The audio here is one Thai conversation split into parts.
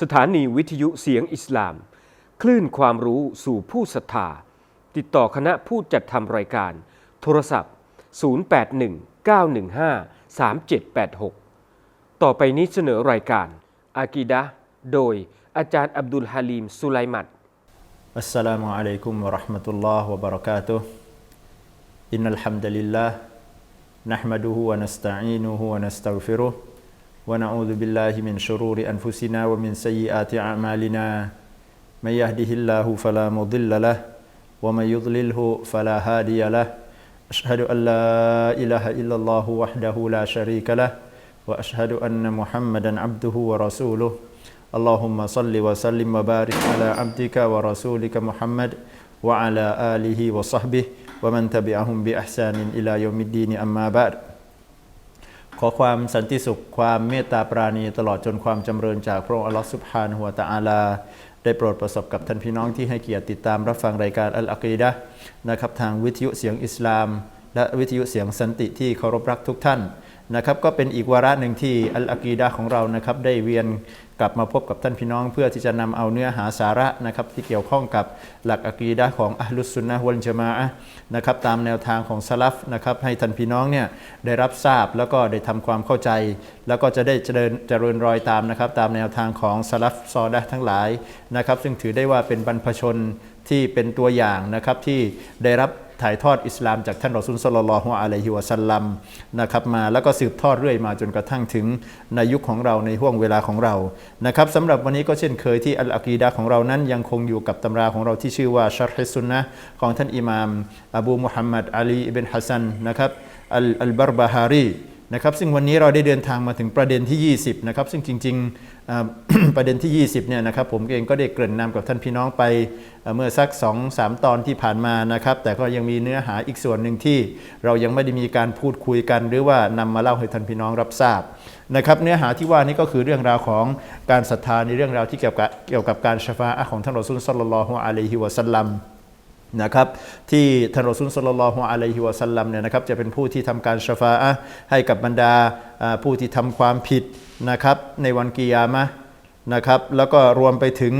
สถานีวิทยุเสียงอิสลาม คลื่นความรู้สู่ผู้ศรัทธา ติดต่อคณะผู้จัดทำรายการ โทรศัพท์ 0819153786 ต่อไปนี้เสนอรายการอากีดะโดยอาจารย์อับดุลฮาลีมสุไลมัดอัสสลามุอะลัยกุมวะราะห์มะตุลลอฮ์วะบะเราะกาตุฮ์อินนัลฮัมดุลิลลาห์นะห์มะดูฮุวะนัสตะอีนุฮุวะนัสตัฆฟิรุฮ์ ونعوذ بالله من شرور أنفسنا ومن سيئات أعمالنا. من يهده الله فلا مضل له ومن يضلله فلا هادي له. أشهد أن لا إله إلا الله وحده لا شريك له وأشهد أن محمدا عبده ورسوله. اللهم صل وسلم وبارك على عبدك ورسولك محمد وعلى آله وصحبه ومن تبعهم بإحسان إلى يوم الدين. أما بعد ขอความสันติสุข ความเมตตาปราณีตลอดจนความจำเริญจากพระองค์อัลลอฮฺสุบฮานหัวตะอาลา ได้โปรดประสบกับท่านพี่น้องที่ให้เกียรติติดตามรับฟังรายการอัลอากีดะนะครับทางวิทยุเสียงอิสลาม และวิทยุเสียงสันติที่เคารพรักทุกท่าน นะครับก็เป็นอีกวาระหนึ่งที่อัลอากีดะของเรานะครับได้เวียนกลับมาพบกับท่านพี่น้อง เพื่อที่จะนำเอาเนื้อหาสาระนะครับที่เกี่ยวข้องกับหลักอากีดะของอัลลุสซุนนะฮ์วัลจมะอะนะครับตามแนวทางของสลัฟนะครับให้ท่านพี่น้องเนี่ยได้รับทราบแล้วก็ได้ทำความเข้าใจ แล้วก็จะได้เจริญเจริญรอยตามนะครับตามแนวทางของสลัฟซอดะทั้งหลายนะครับซึ่งถือได้ว่าเป็นบรรพชนที่เป็นตัวอย่างนะครับที่ได้รับ ถ่ายทอดอิสลามจากท่านรอซูลสลลลอฮุอะลัยฮิวะสัลลัมนะครับมาแล้วก็สืบทอดเรื่อยมาจนกระทั่งถึงในยุคของเราในห่วงเวลาของเรานะครับสำหรับวันนี้ก็เช่นเคยที่อัลอากีดะของเรานั้นยังคงอยู่กับตำราของเราที่ชื่อว่าชัรฮิสุนนะของท่านอิหม่ามอบูมุฮัมมัดอาลีอิบนฮัสซันนะครับอัลอัลบารบาฮารีนะครับซึ่งวันนี้เราได้เดินทางมาถึงประเด็นที่ 20นะครับซึ่งจริง ๆ ประเด็นที่ 20เนี่ยนะครับผมเองก็ได้เกริ่นนำกับท่านพี่น้องไปเมื่อสัก 2-3 ตอนที่ผ่านมานะครับ แต่ก็ยังมีเนื้อหาอีกส่วนหนึ่งที่เรายังไม่ได้มีการพูดคุยกัน หรือว่านำมาเล่าให้ท่านพี่น้องรับทราบนะครับเนื้อหาที่ว่านี้ก็คือเรื่องราวของการศรัทธาในเรื่องราวที่เกี่ยวกับเกี่ยวกับการชฟาอะห์ของท่านรอซูลซัลลัลลอฮุอะลัยฮิวะสัลลัม นะครับที่ท่านรอซูลสลลัลลอฮุอะลัยฮิวะสัลลัมเนี่ยนะครับจะเป็นผู้ที่ทำการชฟาอะให้กับบรรดาผู้ที่ทำความผิดนะครับในวันกิยามะนะครับแล้วก็รวมไปถึง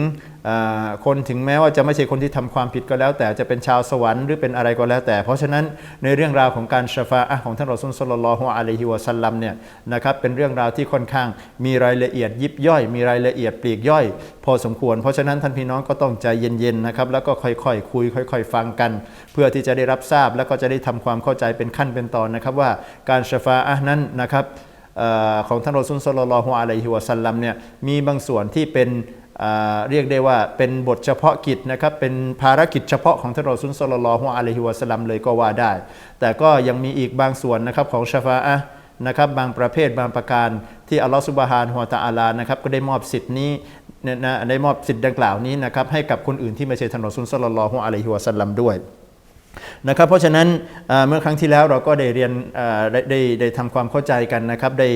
คนถึงแม้ว่าจะไม่ใช่คนที่ทำความผิดก็แล้ว แต่จะเป็นชาวสวรรค์หรือเป็นอะไรก็แล้วแต่ เพราะฉะนั้นในเรื่องราวของการชฟาอะห์ของท่านรอซูลสลลอฮุอะลัยฮิวะสัลลัมเนี่ยนะครับเป็นเรื่องราวที่ค่อนข้างมีรายละเอียดยิบย่อย มีรายละเอียดปลีกย่อย พอสมควร เพราะฉะนั้นท่านพี่น้องก็ต้องใจเย็นๆนะครับแล้วก็ค่อยๆคุย ค่อย ๆ ฟังกัน เพื่อที่จะได้รับทราบแล้วก็จะได้ทำความเข้าใจเป็นขั้นเป็นตอนนะครับว่าการชฟาอะนั้นนะครับของท่านรอซูลสลลอฮุอะลัยฮิวะสัลลัมเนี่ยมีบางส่วนที่เป็น เรียกได้ว่าเป็นบทเฉพาะกิจนะครับ เป็นภารกิจเฉพาะของท่านรอซุลสลลัลลอฮุอะลัยฮิวะสลัมเลยก็ว่าได้ แต่ก็ยังมีอีกบางส่วนนะครับของชฟาอะนะครับบางประเภทบางประการที่อัลลอฮฺสุบฮานหัวตะอาลานะครับก็ได้มอบสิทธิ์นี้เนี่ยนะได้มอบสิทธิ์ดังกล่าวนี้นะครับให้กับคนอื่นที่ไม่ใช่ท่านรอซุลสลลัลลอฮุอะลัยฮิวะสลัมด้วย นะครับเพราะฉะนั้นเมื่อครั้งที่แล้วเราก็ได้เรียนได้ได้ได้ทำความเข้าใจกันนะครับได้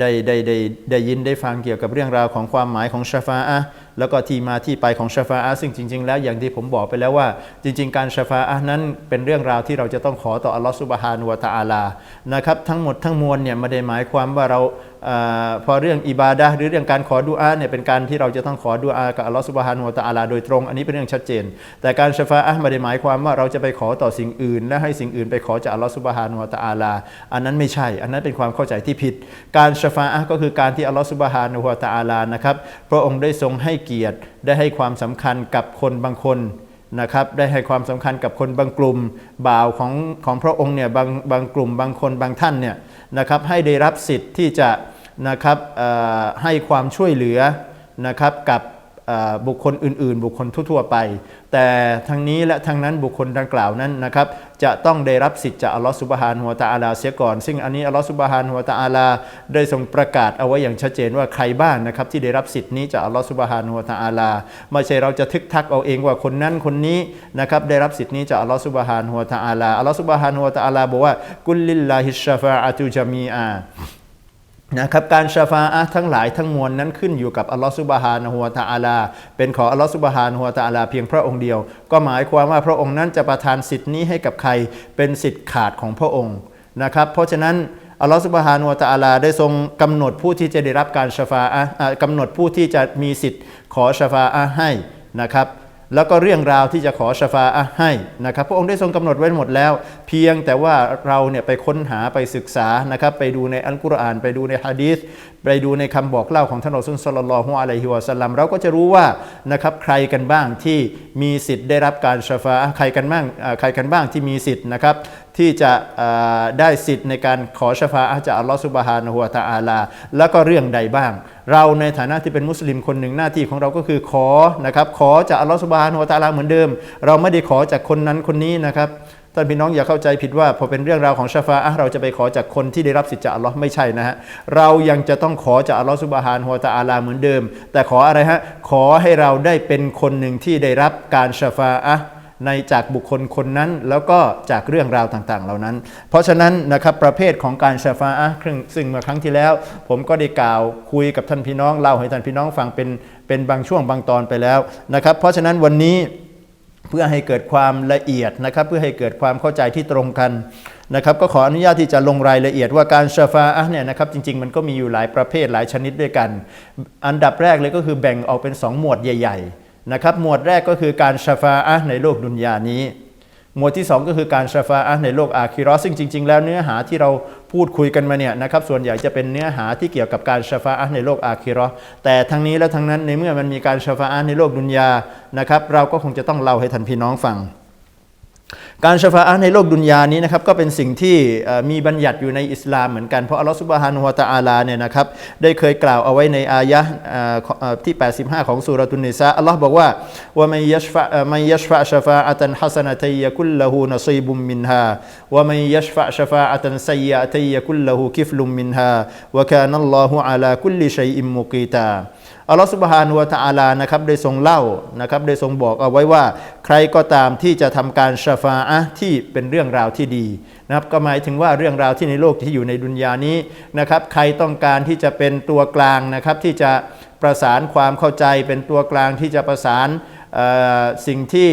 ได้ได้ได้ได้ยินได้ฟังเกี่ยวกับเรื่องราวของความหมายของชาฟาอะแล้วก็ที่มาที่ไปของชาฟาอะซึ่งจริง ๆ แล้วอย่างที่ผมบอกไปแล้วว่า จริง ๆ การชาฟาอะนั้นเป็นเรื่องราวที่เราจะต้องขอต่ออัลลอฮฺสุบฮานุวะตะอาลานะครับทั้งหมดทั้งมวลเนี่ยไม่ได้หมายความว่าเรา พอเรื่องอิบาดะห์หรือเรื่องการขอดุอาเนี่ยเป็นการที่เราจะต้องขอดุอากับอัลลอฮฺสุบฮานุวะตะอาลาโดยตรง อันนี้เป็นเรื่องชัดเจน แต่การชฟาอะห์ไม่ได้หมายความว่าเราจะไปขอต่อสิ่งอื่น และให้สิ่งอื่นไปขอจากอัลลอฮฺสุบฮานุวะตะอาลา อันนั้นไม่ใช่ อันนั้นเป็นความเข้าใจที่ผิด การชฟาอะห์ก็คือการที่อัลลอฮฺสุบฮานุวะตะอาลานะครับพระองค์ได้ทรงให้เกียรติได้ให้ความสำคัญกับคนบางคนนะครับได้ให้ความสำคัญกับคนบางกลุ่มบ่าวของของพระองค์เนี่ยบางบางกลุ่มบางคนบางท่านเนี่ยนะครับให้ได้รับสิทธิ์ที่จะ นะครับให้ความช่วยเหลือนะครับกับบุคคลอื่น ๆ บุคคลทั่ว ๆ ไป แต่ทั้งนี้และทั้งนั้นบุคคลดังกล่าวนั้นนะครับจะต้องได้รับสิทธิ์จากอัลลอฮฺสุบฮานะฮูวตะอาลาเสียก่อน ซึ่งอันนี้อัลลอฮฺสุบฮานะฮูวตะอาลาได้ทรงประกาศเอาไว้อย่างชัดเจนว่าใครบ้างนะครับที่ได้รับสิทธิ์นี้จากอัลลอฮฺสุบฮานะฮูวตะอาลาไม่ใช่เราจะทึกทักเอาเองว่าคนนั้นคนนี้นะครับได้รับสิทธิ์นี้จากอัลลอฮฺสุบฮานะฮูวตะอาลาอัลลอฮฺสุบฮานะฮูวตะอาลาบอกว่ากุลลิลลาฮิชชาฟาอะตุจามีอา นะครับการชาฟาอะทั้งหลายทั้งมวลนั้นขึ้นอยู่กับอัลลอฮฺสุบฮานะฮูวะตะอาลา เป็นของอัลลอฮฺสุบฮานะฮูวะตะอาลาเพียงพระองค์เดียว ก็หมายความว่าพระองค์นั้นจะประทานสิทธิ์นี้ให้กับใครเป็นสิทธิ์ขาดของพระองค์นะครับเพราะฉะนั้นอัลลอฮฺสุบฮานุวะตะอาลาได้ทรงกำหนดผู้ที่จะได้รับการชฟาอะห์อ่ากำหนดผู้ที่จะมีสิทธิ์ขอชฟาอะให้นะครับ แล้วก็เรื่องราวที่จะขอชฟาอะให้นะครับพระองค์ได้ทรงกำหนดไว้หมดแล้ว เพียงแต่ว่าเราเนี่ยไปค้นหาไปศึกษานะครับไปดูในอัลกุรอาน ไปดูในฮะดีษไปดูในคำบอกเล่าของท่านอัลสุลลัลลอฮุอะลัยฮิวะสัลลัมเราก็จะรู้ว่านะครับใครกันบ้างที่มีสิทธิ์ได้รับการชฟาใครกันบ้างใครกันบ้างที่มีสิทธิ์นะครับ ที่จะได้สิทธิ์ในการขอชฟาอะห์จากอัลลอฮฺสุบฮานะฮูวะตะอาลา แล้วก็เรื่องใดบ้าง เราในฐานะที่เป็นมุสลิมคนหนึ่งหน้าที่ของเราก็คือขอนะครับขอจากอัลลอฮฺสุบฮานะฮูวะตะอาลาเหมือนเดิม เราไม่ได้ขอจากคนนั้นคนนี้นะครับท่านพี่น้องอย่าเข้าใจผิดว่าพอเป็นเรื่องราวของชฟาอะเราจะไปขอจากคนที่ได้รับสิทธิ์จากอัลลอฮ์ไม่ใช่นะฮะเรายังจะต้องขอจากอัลลอฮฺสุบฮานะฮูวตะอาลาเหมือนเดิม แต่ขออะไรฮะขอให้เราได้เป็นคนหนึ่งที่ได้รับการชฟาอะ ในจากบุคคลคนนั้น แล้วก็จากเรื่องราวต่างๆ เหล่านั้น เพราะฉะนั้นนะครับประเภทของการชาฟาอะห์ซึ่งซึ่งเมื่อครั้งที่แล้ว ผมก็ได้กล่าวคุยกับท่านพี่น้องเล่าให้ท่านพี่น้องฟังเป็นเป็นบางช่วงบางตอนไปแล้วนะครับ เพราะฉะนั้นวันนี้เพื่อให้เกิดความละเอียดนะครับ เพื่อให้เกิดความเข้าใจที่ตรงกันนะครับ ก็ขออนุญาตที่จะลงรายละเอียดว่าการชาฟาอะห์เนี่ยนะครับจริงๆ มันก็มีอยู่หลายประเภทหลายชนิดด้วยกัน อันดับแรกเลยก็คือแบ่งออกเป็นสองหมวดใหญ่ ๆ นะครับหมวดแรกก็คือการชาฟาอะในโลกดุนยานี้ หมวดที่ 2 ก็คือการชาฟาอะในโลกอาคิรอซึ่งจริง ๆ แล้วเนื้อหาที่เราพูดคุยกันมาเนี่ยนะครับส่วนใหญ่จะเป็นเนื้อหาที่เกี่ยวกับการชาฟาอะในโลกอาคิรอแต่ทั้งนี้และทั้งนั้นในเมื่อมันมีการชาฟาอะในโลกดุนยานะครับเราก็คงจะต้องเล่าให้ท่านพี่น้องฟัง การชฟาอะในโลกดุนยานี้นะครับก็เป็นสิ่งที่มีบัญญัติอยู่ในอิสลามเหมือนกันเพราะอัลลอฮฺซุบฮานุวะตะอาลาเนี่ยนะครับได้เคยกล่าวเอาไว้ในอายะห์ที่ 85 ของสุรตุนนิสาอัลลอฮ์บอกว่าว่ามันยัชฟะเอ่อมันยัชฟะชฟาอะตันฮัสนะตัยยะกุลละหูนซีบุมมินฮาว่ามันยัชฟะชฟาอะตันซัยะตัยยะกุลละหูกิฟลุมมินฮาวะกานัลลอฮุอะลาคุลลิชัยอิมมุกีตา อัลลอฮฺสุบฮานุวะตะอาลานะครับได้ทรงเล่านะครับได้ทรงบอกเอาไว้ว่าใครก็ตามที่จะทำการชาฟาอะที่เป็นเรื่องราวที่ดีนะครับก็หมายถึงว่าเรื่องราวที่ในโลกที่อยู่ในดุนยานี้นะครับใครต้องการที่จะเป็นตัวกลางนะครับที่จะประสานความเข้าใจเป็นตัวกลางที่จะประสานสิ่งที่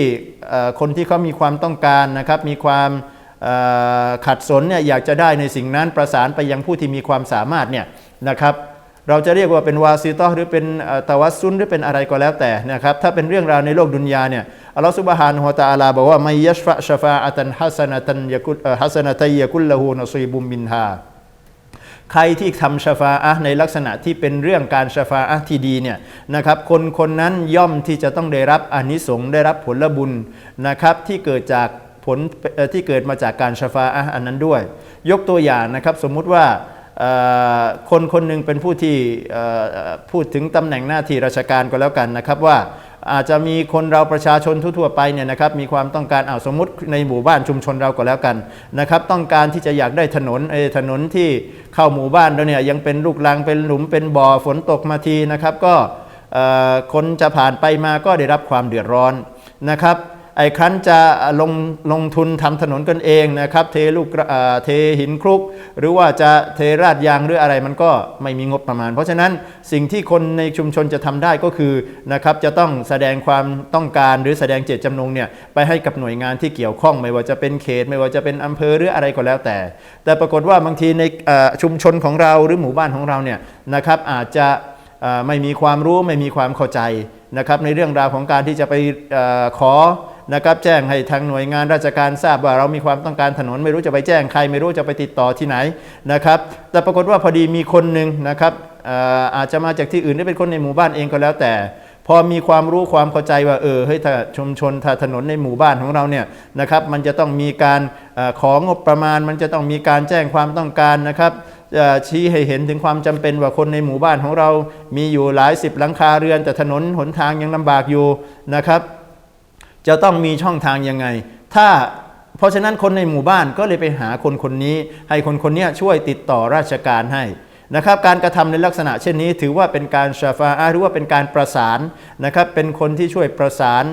คนที่เขามีความต้องการนะครับมีความขัดสนเนี่ยอยากจะได้ในสิ่งนั้นประสานไปยังผู้ที่มีความสามารถเนี่ยนะครับ เราจะเรียกว่าเป็นวาซิตอหรือเป็นตะวัสซุนหรือเป็นอะไรก็แล้วแต่นะครับถ้าเป็นเรื่องราวในโลกดุนยาเนี่ยอัลลอฮฺซุบฮานะฮูวตะอาลาบอกว่าไมยัชฟะชฟาอะตันฮัสนะตันยกุลฮัสนะตัยยะกุลละหูนซีบุมมินฮาใครที่ทำชฟาอะในลักษณะที่เป็นเรื่องการชฟาอะที่ดีเนี่ยนะครับคนคนนั้นย่อมที่จะต้องได้รับอนิสงส์ได้รับผลบุญนะครับที่เกิดจากผลที่เกิดมาจากการชฟาอะอันนั้นด้วย ยกตัวอย่างนะครับสมมุติว่า คนคนหนึ่งเป็นผู้ที่พูดถึงตำแหน่งหน้าที่ราชการก็แล้วกันนะครับว่าอาจจะมีคนเราประชาชนทั่วๆไปเนี่ยนะครับมีความต้องการเอาสมมติในหมู่บ้านชุมชนเราก็แล้วกันนะครับต้องการที่จะอยากได้ถนนเออถนนที่เข้าหมู่บ้านเราเนี่ยยังเป็นลูกรังเป็นหลุมเป็นบ่อฝนตกมาทีนะครับก็คนจะผ่านไปมาก็ได้รับความเดือดร้อนนะครับ ไอ้ครั้นจะลงลงทุนทำถนนกันเองนะครับ เทลูกเทหินคลุก หรือว่าจะเทราดยางหรืออะไรมันก็ไม่มีงบประมาณ เพราะฉะนั้นสิ่งที่คนในชุมชนจะทำได้ก็คือนะครับจะต้องแสดงความต้องการหรือแสดงเจตจำนงเนี่ยไปให้กับหน่วยงานที่เกี่ยวข้อง ไม่ว่าจะเป็นเขต ไม่ว่าจะเป็นอำเภอหรืออะไรก็แล้วแต่ แต่ปรากฏว่าบางทีในชุมชนของเราหรือหมู่บ้านของเราเนี่ยนะครับอาจจะไม่มีความรู้ไม่มีความเข้าใจนะครับในเรื่องราวของการที่จะไปอขอ นะครับแจ้งให้ทางหน่วยงานราชการทราบว่าเรามีความต้องการถนนไม่รู้จะไปแจ้งใคร ไม่รู้จะไปติดต่อที่ไหนนะครับแต่ปรากฏว่าพอดีมีคนหนึ่งนะครับอาจจะมาจากที่อื่นหรือเป็นคนในหมู่บ้านเองก็แล้วแต่พอมีความรู้ความเข้าใจว่าเออเฮ้ยถ้าชุมชนถ้าถนนในหมู่บ้านของเราเนี่ยนะครับมันจะต้องมีการอของงบประมาณ มันจะต้องมีการแจ้งความต้องการนะครับชี้ให้เห็นถึงความจำเป็นว่าคนในหมู่บ้านของเรา มีอยู่หลายสิบหลังคาเรือนแต่ถนนหนทางยังลำบากอยู่นะครับ จะต้องมีช่องทางยังไง ถ้าเพราะฉะนั้นคนในหมู่บ้านก็เลยไปหาคนคนนี้ ให้คนคนนี้ช่วยติดต่อราชการให้ นะครับการกระทำในลักษณะเช่นนี้ ถือว่าเป็นการชาฟาอะห์หรือว่าเป็นการประสานนะครับเป็นคนที่ช่วยประสาน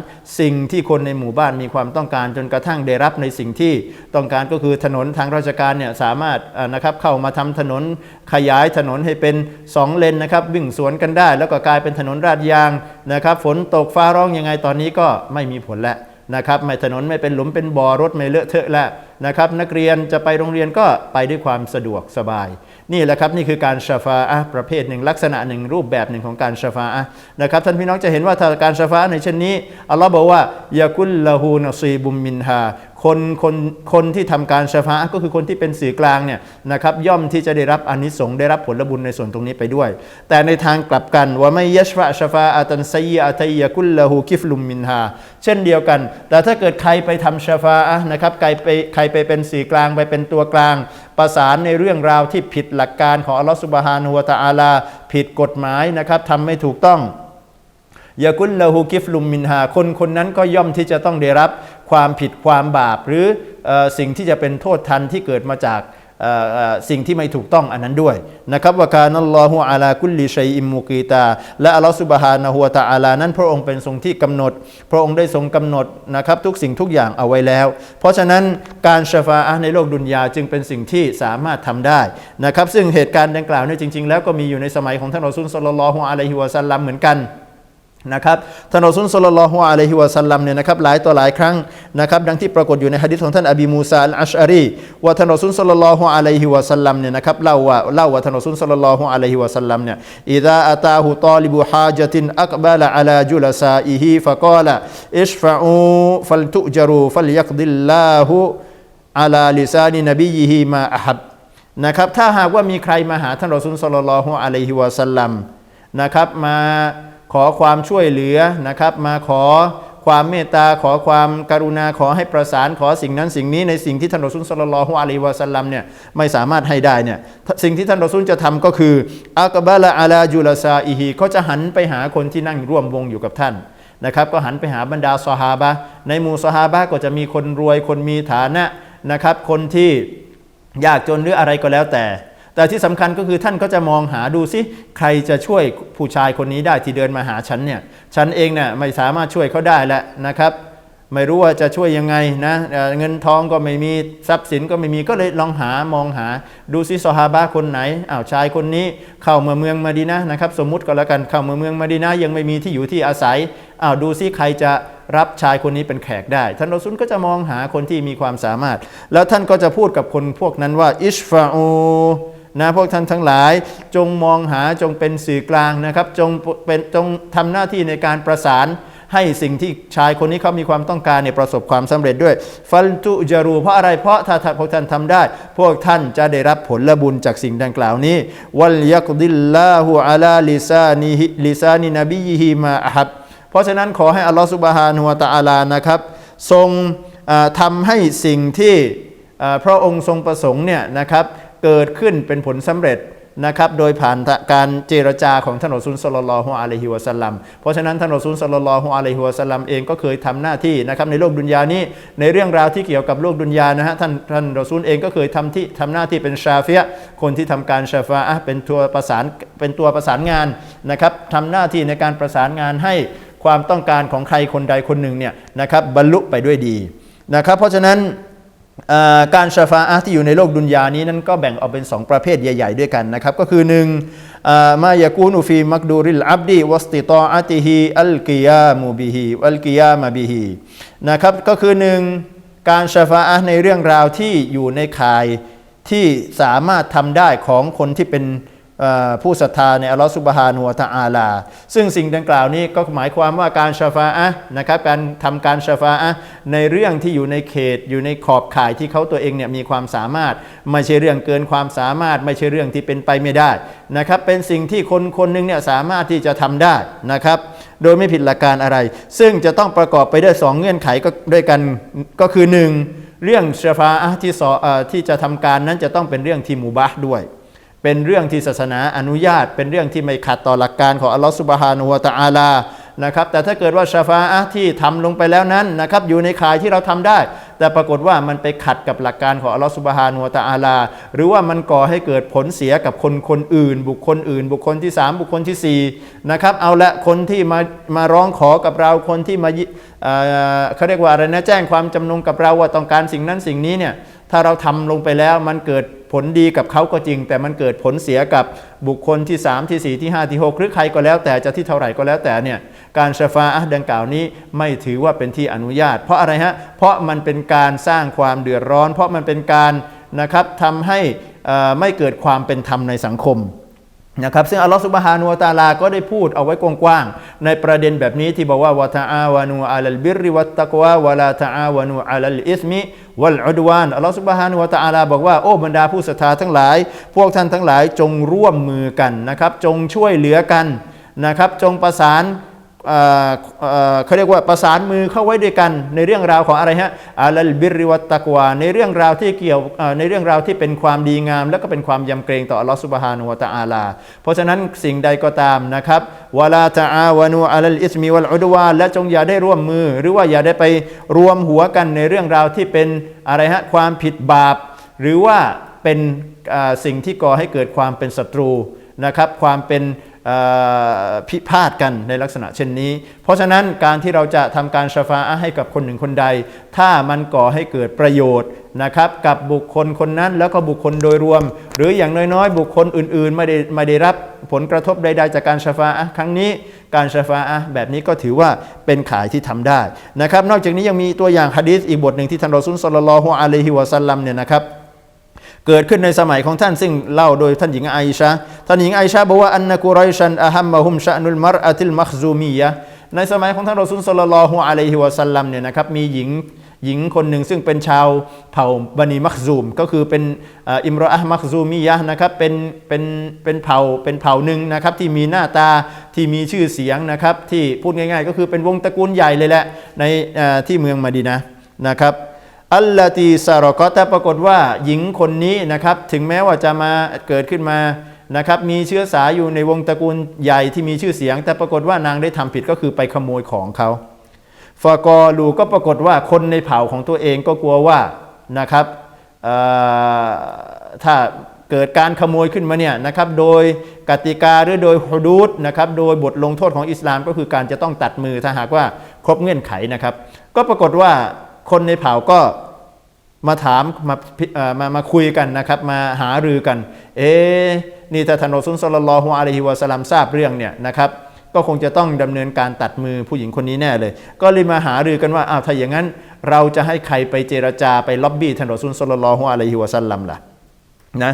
สิ่งที่คนในหมู่บ้านมีความต้องการจนกระทั่งได้รับในสิ่งที่ต้องการก็คือถนนทางราชการเนี่ยสามารถนะครับเข้ามาทำถนนขยายถนนให้เป็น 2 เลนนะครับวิ่งสวนกันได้ แล้วก็กลายเป็นถนนราดยางนะครับฝนตกฟ้าร้องยังไงตอนนี้ก็ไม่มีผลแล้วนะครับไม่ถนนไม่เป็นหลุมเป็นบ่อรถไม่เลอะเทอะแล้วนะครับนักเรียนจะไปโรงเรียนก็ไปด้วยความสะดวกสบาย นี่แหละครับนี่คือการชาฟาอะประเภทหนึ่งลักษณะหนึ่งรูปแบบหนึ่งของการชาฟาอะนะครับท่านพี่น้องจะเห็นว่าการชาฟาในเช่นนี้อัลลอฮ์บอกว่ายากุลละฮูนซีบุมมินฮา คนคนคนที่ทำการชฟาอะก็คือคนที่เป็นสื่อกลางเนี่ยนะครับย่อมที่จะได้รับอานิสงส์ได้รับผลบุญในส่วนตรงนี้ไปด้วย แต่ในทางกลับกันว่าไม่ยัชฟะชฟาอะตันไซยะตัยยกุลละฮูกิฟลุมมินฮาเช่นเดียวกัน แต่ถ้าเกิดใครไปทำชฟาอะนะครับใครไปใครไปเป็นสื่อกลางไปเป็นตัวกลาง ประสานในเรื่องราวที่ผิดหลักการของอัลลอฮฺสุบฮานุวะตะอาลาผิดกฎหมายนะครับทำไม่ถูกต้อง ยากุลละหูกิฟลุมมินฮาคนคนนั้นก็ย่อมที่จะต้องได้รับความผิดความบาป หรืออสิ่งที่จะเป็นโทษทันที่เกิดมาจากสิ่งที่ไม่ถูกต้องอันนั้นด้วยนะครับว่าการนัลลอฮุอาลากุลลิชัยอิมมุกีตา และอัลลอฮฺสุบฮานะฮูวตะอาลานั้นพระองค์เป็นทรงที่กำหนด พระองค์ได้ทรงกำหนดนะครับทุกสิ่งทุกอย่างเอาไว้แล้ว เพราะฉะนั้นการชฟาอะในโลกดุนยาจึงเป็นสิ่งที่สามารถทำได้นะครับซึ่งเหตุการณ์ดังกล่าวเนี่ยจริง ๆ แล้วก็มีอยู่ในสมัยของท่านรอซูลศ็อลลัลลอฮุอะลัยฮิวะซัลลัมเหมือนกัน นะครับท่านรอซุลสลลัลลอฮุอะลัยฮิวะสัลลัมเนี่ยนะครับหลายต่อหลายครั้งนะครับดังที่ปรากฏอยู่ในหะดีษของท่านอบีมูซาอัลอัชอารีว่าท่านรอซุลสลลัลลอฮุอะลัยฮิวะสัลลัมเนี่ยนะครับเล่าว่าเล่าว่าท่านรอซุลสลลัลลอฮุอะลัยฮิวะสัลลัมเนี่ยอิดาอะตาฮุตอลิบุฮาจตินอักบะละอะลาจุลซาอิฮิฟะกาละอิชฟะอูฟัลตุจรูฟัลยักดิลลาฮุอะลาลิซานินบียิฮิมาอะฮับนะครับถ้าหากว่ามีใครมาหาท่านรอซุลสลลัลลอฮุอะลัยฮิวะสัลลัมนะครับมา ขอความช่วยเหลือนะครับ มาขอความเมตตาขอความกรุณาขอให้ประสานขอสิ่งนั้นสิ่งนี้ในสิ่งที่ท่านรอซุลสลลอฮุอะลัยวะสัลลัมเนี่ยไม่สามารถให้ได้เนี่ยสิ่งที่ท่านรอซุลจะทำก็คืออักบะละอาลาจุลซาอิฮีเขาจะหันไปหาคนที่นั่งร่วมวงอยู่กับท่านนะครับก็หันไปหาบรรดาซอฮาบะในหมู่ซอฮาบะก็จะมีคนรวยคนมีฐานะนะครับคนที่ยากจนหรืออะไรก็แล้วแต่ แต่ที่สำคัญก็คือท่านก็จะมองหาดูซิใครจะช่วยผู้ชายคนนี้ได้ที่เดินมาหาฉันเนี่ยฉันเองเนี่ยไม่สามารถช่วยเขาได้แล้วนะครับ ไม่รู้ว่าจะช่วยยังไงนะเงินทองก็ไม่มีทรัพย์สินก็ไม่มีก็เลยลองหามองหาดูซิซอฮาบะคนไหนอ้าวชายคนนี้เข้ามาเมืองมาดีนะนะครับ สมมุติก็แล้วกันเข้ามาเมืองมาดีนะยังไม่มีที่อยู่ที่อาศัยอ้าวดูซิใครจะรับชายคนนี้เป็นแขกได้ ท่านรอซุลก็จะมองหาคนที่มีความสามารถ แล้วท่านก็จะพูดกับคนพวกนั้นว่าอิชฟาอู นะพวกท่านทั้งหลายจงมองหาจงเป็นสื่อกลางนะครับจงเป็นจงทำหน้าที่ในการประสานให้สิ่งที่ชายคนนี้เขามีความต้องการเนี่ยประสบความสำเร็จด้วย ฟัลตุจารูเพราะอะไรเพราะถ้าพวกท่านทำได้ พวกท่านจะได้รับผลบุญจากสิ่งดังกล่าวนี้ วัลยักดิลลาหูอาลาลิซานิฮิลิซานินบีฮิมาอะฮับเพราะฉะนั้นขอให้อัลลอฮฺสุบฮานุวะตะอาลานะครับ ทรงทำาให้สิ่งที่พระองค์ทรงประสงค์เนี่ยนะครับ เกิดขึ้นเป็นผลสำเร็จนะครับโดยผ่านการเจรจาของท่านอซูลสลลอฮุอะลัยฮิวะสัลลัมเพราะฉะนั้นท่านอซูลสลลอฮุอะลัยฮิวะสัลลัมเองก็เคยทำหน้าที่นะครับในโลกดุนยานี้ในเรื่องราวที่เกี่ยวกับโลกดุนยานะฮะท่านท่านรอซูลเองก็เคยทำที่ทำหน้าที่เป็นชาเฟียะคนที่ทำการชาฟาอะเป็นตัวประสานเป็นตัวประสานงานนะครับทำหน้าที่ในการประสานงานให้ความต้องการของใครคนใดคนหนึ่งเนี่ยนะครับบรรลุไปด้วยดีนะครับเพราะฉะนั้น การชาฟาอะที่อยู่ในโลกดุนยานี้นั้นก็แบ่งออกเป็น 2 ประเภทใหญ่ ๆ ด้วยกันนะครับ ก็คือ1อ่ามายากูนูฟีมักดูริลอับดีวัสติตออาติฮีอัลกิยามูบิฮีอัลกิยามาบิฮีนะครับก็คือหนึ่งการชาฟาอะในเรื่องราวที่อยู่ในข่ายที่สามารถทำได้ของคนที่เป็น ผู้ศรัทธาในอัลลอฮฺสุบฮานุวะตะอาลา ซึ่งสิ่งดังกล่าวนี้ก็หมายความว่าการชาฟาอะนะครับการทำการชาฟาอะในเรื่องที่อยู่ในเขตอยู่ในขอบข่ายที่เขาตัวเองเนี่ยมีความสามารถ ไม่ใช่เรื่องเกินความสามารถ ไม่ใช่เรื่องที่เป็นไปไม่ได้นะครับเป็นสิ่งที่คนคนหนึงเนี่ยสามารถที่จะทำได้นะครับโดยไม่ผิดหลักการอะไร ซึ่งจะต้องประกอบไปด้วยสองเงื่อนไขก็ด้วยกันก็คือหนึ่งเรื่องชาฟาอะที่ที่จะทำการนั้นจะต้องเป็นเรื่องที่มุบาด้วย เป็นเรื่องที่ศาสนาอนุญาต เป็นเรื่องที่ไม่ขัดต่อหลักการของอัลลอฮฺสุบฮานุวะตะอาลานะครับแต่ถ้าเกิดว่าชาฟาอะที่ทำลงไปแล้วนั้นนะครับอยู่ในข่ายที่เราทำได้ แต่ปรากฏว่ามันไปขัดกับหลักการของอัลลอฮฺสุบฮานุวะตะอาลา หรือว่ามันก่อให้เกิดผลเสียกับคนคนอื่น บุคคลอื่น บุคคลที่ 3 บุคคลที่4นะครับเอาละคนที่มามาร้องขอกับเราคนที่มาเอ่อเขาเรียกว่าอะไรนะแจ้งความจำนงกับเราว่าต้องการสิ่งนั้นสิ่งนี้เนี่ย ถ้าเราทำลงไปแล้วมันเกิดผลดีกับเขาก็จริง แต่มันเกิดผลเสียกับบุคคลที่ 3 ที่ 4 ที่ 5 ที่ 6 หรือใครก็แล้วแต่จะที่เท่าไหร่ก็แล้วแต่เนี่ยการชฟาอะดังกล่าวนี้ไม่ถือว่าเป็นที่อนุญาต เพราะอะไรฮะเพราะมันเป็นการสร้างความเดือดร้อน เพราะมันเป็นการนะครับทำให้อ่อไม่เกิดความเป็นธรรมในสังคม นะครับซึ่งอัลลอฮฺสุบฮานุวะตาลา ก็ได้พูดเอาไว้กว้างๆในประเด็นแบบนี้ที่บอกว่าวะตาอาวานูอัลลบิริวัตตะกวาวะลาตาอาวานูอัลลอิสมิวัลอุดวานอัลลอฮฺสุบฮานุวะตาลาบอกว่าโอ้บรรดาผู้ศรัทธาทั้งหลาย พวกท่านทั้งหลายจงร่วมมือกันนะครับ จงช่วยเหลือกันนะครับ จงประสาน เขาเรียกว่าประสานมือเข้าไว้ด้วยกันในเรื่องราวของอะไรฮะอาลัลบิริวัตตะกวาในเรื่องราวที่เกี่ยวในเรื่องราวที่เป็นความดีงาม และก็เป็นความยำเกรงต่ออัลลอฮฺสุบฮานุวะตะอาลา เพราะฉะนั้นสิ่งใดก็ตามนะครับวลาตะอาวานูอาลัลอิสมิวัลอุดวาและจงอย่าได้ร่วมมือ หรือว่าอย่าได้ไปรวมหัวกันในเรื่องราวที่เป็นอะไรฮะความผิดบาป หรือว่าเป็นสิ่งที่ก่อให้เกิดความเป็นศัตรูนะครับความเป็น พิพาทกันในลักษณะเช่นนี้ เพราะฉะนั้นการที่เราจะทำการชฟาอะให้กับคนหนึ่งคนใด ถ้ามันก่อให้เกิดประโยชน์นะครับกับบุคคลคนนั้นแล้วก็บุคคลโดยรวม หรืออย่างน้อยๆ บุคคลอื่นๆ ไม่ได้ไม่ได้รับผลกระทบใด ๆ จากการชฟาอะครั้งนี้ การชฟาอะแบบนี้ก็ถือว่าเป็นขายที่ทำได้นะครับนอกจากนี้ยังมีตัวอย่างฮะดีษอีกบทหนึ่งที่ท่านรอซุลสลลัลลอฮุอะลัยฮิวะซัลลัมเนี่ยนะครับ เกิดขึ้นในสมัยของท่านซึ่งเล่าโดยท่านหญิงไอชาท่านหญิงไอชาบอกว่าอันนกุไรชันอะฮัมมะฮุมชะนุลมรอะติลมัคซูมียะในสมัยของท่านรอซูลศ็อลลัลอฮุอะลัยฮิวะสัลลัมเนี่ยนะครับมีหญิงหญิงคนหนึ่งซึ่งเป็นชาวเผ่าบันีมักซูม ก็คือเป็นอิมรออะมักซูมียะนะครับเป็นเป็นเป็นเผ่าเป็นเผ่าหนึ่งนะครับที่มีหน้าตาที่มีชื่อเสียงนะครับที่พูดง่ายๆ ก็คือเป็นวงตระกูลใหญ่เลยแหละในที่เมืองมะดีนะนะครับ อัลลาตีซารอกอแต่ปรากฏว่าหญิงคนนี้นะครับถึงแม้ว่าจะมาเกิดขึ้นมานะครับมีเชื้อสายอยู่ในวงตระกูลใหญ่ที่มีชื่อเสียง แต่ปรากฏว่านางได้ทำผิดก็คือไปขโมยของเขาฟากอลูก็ปรากฏว่าคนในเผ่าของตัวเองก็กลัวว่านะครับถ้าเกิดการขโมยขึ้นมาเนี่ยนะครับโดยกติกาหรือโดยฮุดูดนะครับโดยบทลงโทษของอิสลามก็คือการจะต้องตัดมือถ้าหากว่าครบเงื่อนไขนะครับ ก็ปรากฏว่า คนในเผ่าก็มาถามมามามาคุยกันนะครับ มาหารือกัน เอ๊นี่ถ้าท่านรอซุลสลลัลฮุอะลัยฮิวะสัลลัมทราบเรื่องเนี่ยนะครับ ก็คงจะต้องดำเนินการตัดมือผู้หญิงคนนี้แน่เลย ก็เลยมาหารือกันว่าอ้าวถ้าอย่างนั้น เราจะให้ใครไปเจรจาไปล็อบบี้ท่านรอซุลสลลัลฮุอะลัยฮิวะสัลลัมล่ะนะ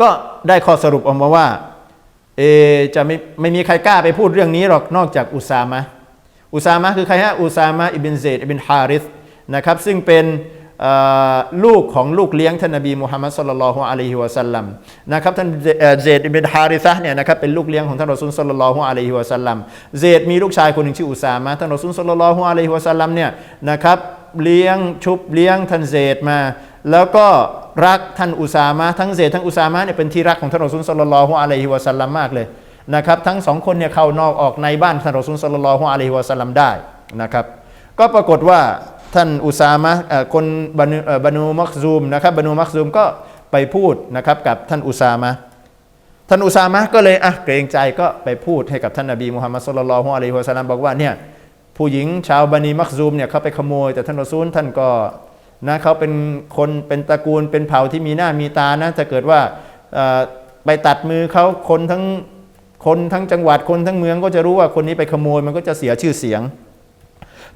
ก็ได้ข้อสรุปออกมาว่าเอจะไม่ไม่มีใครกล้าไปพูดเรื่องนี้หรอกนอกจากอุซามะอุซามะคือใครฮะอุซามะอิบินเซดอิบินฮาริส นะครับซึ่งเป็นลูกของลูกเลี้ยงท่านนบีมุฮัมมัดสุลลัลฮุอะลัยฮิวะสัลลัมนะครับท่านเอ่อเซดอิบนฮาริซะเนี่ยนะครับเป็นลูกเลี้ยงของท่านรอซูลสุลลัลฮุอะลัยฮิวะสัลลัมเซดมีลูกชายคนหนึ่งชื่ออุซามะท่านรอซูลสุลลัลฮุอะลัยฮิวะสัลลัมเนี่ยนะครับเลี้ยงชุบเลี้ยงท่านเซดมา แล้วก็รักท่านอุซามะทั้งเซดทั้งอุซามะเนี่ยเป็นที่รักของท่านรอซูลสุลลัลฮุอะลัยฮิวะสัลลัมมากเลยนะครับทั้งสองคนเนี่ยเข้านอกออกในบ้านท่านรอซูลสัลลัลฮุอะลัยฮิวะสัลลัมได้นะครับก็ปรากฏว่า ท่านอุซามะคนบานูมักซูมนะครับบานูมักซูมก็ไปพูดนะครับกับท่านอุซามะท่านอุซามะก็เลยอะเกรงใจก็ไปพูดให้กับท่านนบีมุฮัมมัดสุลลัลฮุอะลัยฮิวะสัลลัมบอกว่าเนี่ยผู้หญิงชาวบานีมักซูมเนี่ยเขาไปขโมย แต่ท่านรอซูลท่านก็นะเขาเป็นคนเป็นตระกูลเป็นเผ่าที่มีหน้ามีตานะถ้าเกิดว่าเอ่อไปตัดมือเขาคนทั้งคนทั้งจังหวัดคนทั้งเมืองก็จะรู้ว่าคนนี้ไปขโมยมันก็จะเสียชื่อเสียง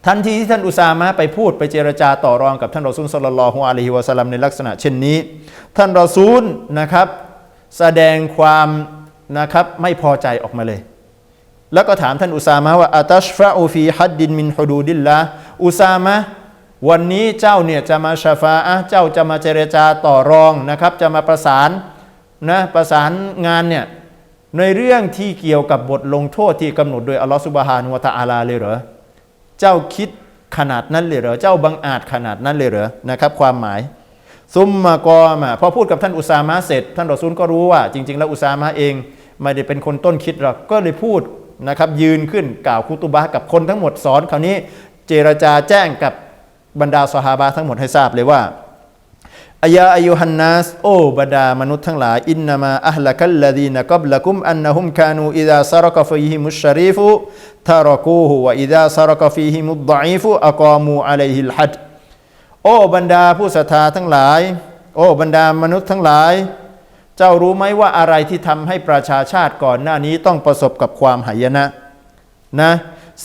ทันทีที่ท่านอุซามะไปพูดไปเจรจาต่อรองกับท่านรอซูลสลลัลฮุอะลัยฮิวะสัลลัมในลักษณะเช่นนี้ ท่านรอซูลนะครับ แสดงความนะครับไม่พอใจออกมาเลย แล้วก็ถามท่านอุซามะว่าอัตัชฟะอูฟีฮัดดินมินฮุดูดิลละอุซามะวันนี้เจ้าเนี่ยจะมาชาฟาอะเจ้าจะมาเจรจาต่อรองนะครับ จะมาประสานนะประสานงานเนี่ยในเรื่องที่เกี่ยวกับบทลงโทษที่กำหนดโดยอัลลอฮฺสุบฮานุวะตะอาลาเลยเหรอ เจ้าคิดขนาดนั้นเลยเหรอ เจ้าบังอาจขนาดนั้นเลยเหรอ นะครับ ความหมาย ซุมมากอมาพอพูดกับท่านอุซามะเสร็จ ท่านรอซูลก็รู้ว่า จริง ๆ แล้วอุซามะเองไม่ได้เป็นคนต้นคิดหรอก ก็เลยพูดนะครับยืนขึ้นกล่าวคุตุบะกับคนทั้งหมดสอนคราวนี้ เจรจาแจ้งกับบรรดาสหาบะทั้งหมดให้ทราบเลยว่า อายาอายุฮันนัสโอ้บรรดามนุษย์ทั้งหลาย อินนามาอัลลักัลลดีนกับละกุมอันนะฮุมคานูอิดาซารกฟีฮิมุชรีฟุทารกูฮุวอิดาซารกฟีฮิมุดดอีฟุอักามูอะลัยฮิลฮัดโอ้บรรดาผู้ศรัทธาทั้งหลาย โอ้บรรดามนุษย์ทั้งหลาย เจ้ารู้ไหมว่าอะไรที่ทำให้ประชาชาติก่อนหน้านี้ต้องประสบกับความหายนะนะ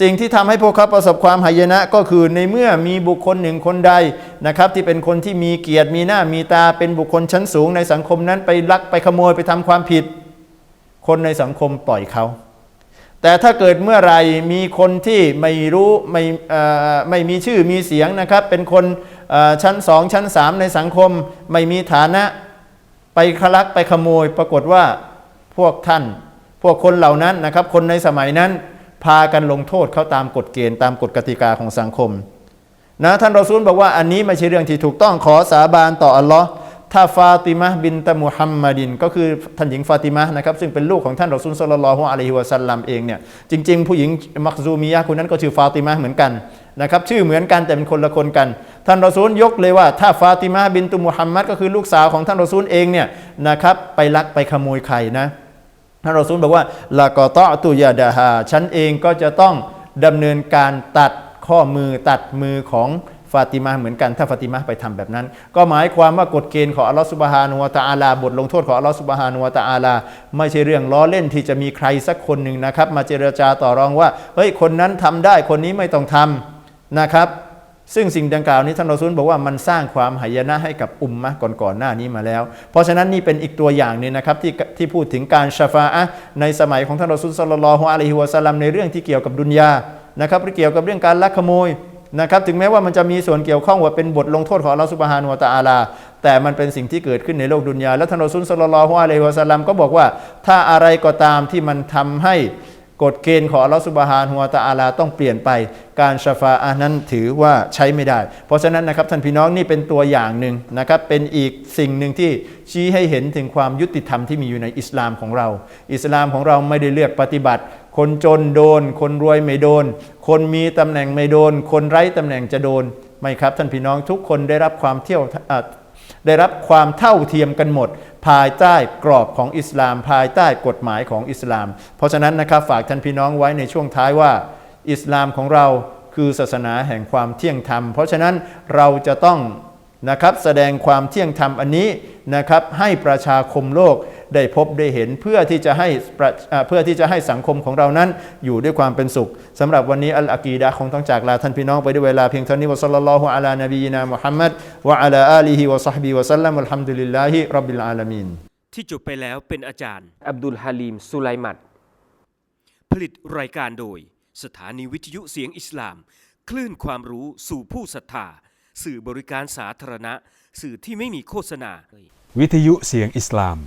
สิ่งที่ทำให้พวกเขาประสบความหายนะก็คือในเมื่อมีบุคคลหนึ่งคนใดนะครับที่เป็นคนที่มีเกียรติมีหน้ามีตาเป็นบุคคลชั้นสูงในสังคมนั้นไปลักไปขโมยไปทำความผิด คนในสังคมปล่อยเขา แต่ถ้าเกิดเมื่อไหรมีคนที่ไม่รู้ไม่ไม่มีชื่อมีเสียงนะครับ เป็นคนชั้นสองชั้นสามในสังคมไม่มีฐานะไปคลักไปขโมย ปรากฏว่าพวกท่าน พวกคนเหล่านั้นนะครับ คนในสมัยนั้น พากันลงโทษเขาตามกฎเกณฑ์ตามกฎกติกาของสังคมนะท่านรอซูลบอกว่าอันนี้ไม่ใช่เรื่องที่ถูกต้องขอสาบานต่ออัลลอฮ์ถ้าฟาติมะบินตะมุฮัมมัดิน ก็คือท่านหญิงฟาติมะนะครับซึ่งเป็นลูกของท่านรอซูลศ็อลลัลฮุอะลัยฮิวะซัลลัมเองเนี่ยจริง ๆ ผู้หญิงมักซูมียะคนนั้นก็ชื่อฟาติมะเหมือนกันนะครับชื่อเหมือนกันแต่เป็นคนละคนกัน ท่านรอซูลยกเลยว่า ถ้าฟาติมะบินตุมุฮัมมัดก็คือลูกสาวของท่านรอซูลเองเนี่ยนะครับไปลักไปขโมยไข่นะ ท่านรอซูลบอกว่าลากอตอตุยาดาฮาฉันเองก็จะต้องดำเนินการตัดข้อมือตัดมือของฟาติมาเหมือนกันถ้าฟาติมาไปทำแบบนั้น ก็หมายความว่ากฎเกณฑ์ของอัลลอฮฺสุบฮานุวะตะอาลา บทลงโทษของอัลลอฮฺสุบฮานุวะตะอาลา ไม่ใช่เรื่องล้อเล่นที่จะมีใครสักคนหนึ่งนะครับ มาเจรจาต่อรองว่าเฮ้ยคนนั้นทำได้คนนี้ไม่ต้องทำนะครับ ซึ่งสิ่งดังกล่าวนี้ท่านรอซูลบอกว่ามันสร้างความหายนะให้กับอุมมะก่อนๆหน้านี้มาแล้ว เพราะฉะนั้นนี่เป็นอีกตัวอย่างหนึ่งนะครับที่ที่พูดถึงการชาฟาอะในสมัยของท่านรอซูลสัลลัลฮุอะลัยฮิวะสัลลัมในเรื่องที่เกี่ยวกับดุนยานะครับเกี่ยวกับเรื่องการลักขโมยนะครับถึงแม้ว่ามันจะมีส่วนเกี่ยวข้องว่าเป็นบทลงโทษของอัลลอฮฺสุบฮานุวะตะอาลา แต่มันเป็นสิ่งที่เกิดขึ้นในโลกดุนยาและท่านรอซูลสัลลัลฮุอะลัยฮิวะสัลลัมก็บอกว่าถ้าอะไรก็ตามที่มันทำให้ กฎเกณฑ์ของอัลลอฮฺสุบฮานุวตะอาลาต้องเปลี่ยนไป การชฟาอะห์นั้นถือว่าใช้ไม่ได้ เพราะฉะนั้นนะครับท่านพี่น้องนี่เป็นตัวอย่างหนึ่งนะครับเป็นอีกสิ่งหนึ่งที่ชี้ให้เห็นถึงความยุติธรรมที่มีอยู่ในอิสลามของเรา อิสลามของเราไม่ได้เลือกปฏิบัติ คนจนโดน คนรวยไม่โดน คนมีตำแหน่งไม่โดน คนไร้ตำแหน่งจะโดนไม่ครับท่านพี่น้องทุกคนได้รับความเที่ยว ได้รับความเท่าเทียมกันหมด ภายใต้กรอบของอิสลาม ภายใต้กฎหมายของอิสลาม เพราะฉะนั้นนะครับฝากท่านพี่น้องไว้ในช่วงท้ายว่า อิสลามของเราคือศาสนาแห่งความเที่ยงธรรม เพราะฉะนั้นเราจะต้องนะครับแสดงความเที่ยงธรรมอันนี้นะครับให้ประชาคมโลก ได้พบได้เห็นเพื่อที่จะให้ประอ่าเพื่อที่จะให้สังคมของเรานั้นอยู่ด้วยความเป็นสุขสำหรับวันนี้อัลอากีดะห์คงต้องจากลาท่านพี่น้องไปด้วยเวลาเพียงเท่านี้วะซัลลัลลอฮุอะลานบีนามุฮัมมัดวะอะลาอาลีฮิวะซอฮบิวะซัลลัมอัลฮัมดุลิลลาฮิร็อบบิลอาลามีนที่จบไปแล้วเป็นอาจารย์ อับดุลฮาลีมสุไลมัดผลิตรายการโดย สถานีวิทยุเสียงอิสลาม คลื่นความรู้สู่ผู้ศรัทธา สื่อบริการสาธารณะ สื่อที่ไม่มีโฆษณา วิทยุเสียงอิสลาม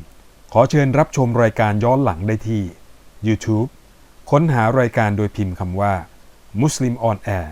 ขอเชิญรับชมรายการย้อนหลังได้ที่ YouTube ค้นหารายการโดยพิมพ์คำว่า Muslim on Air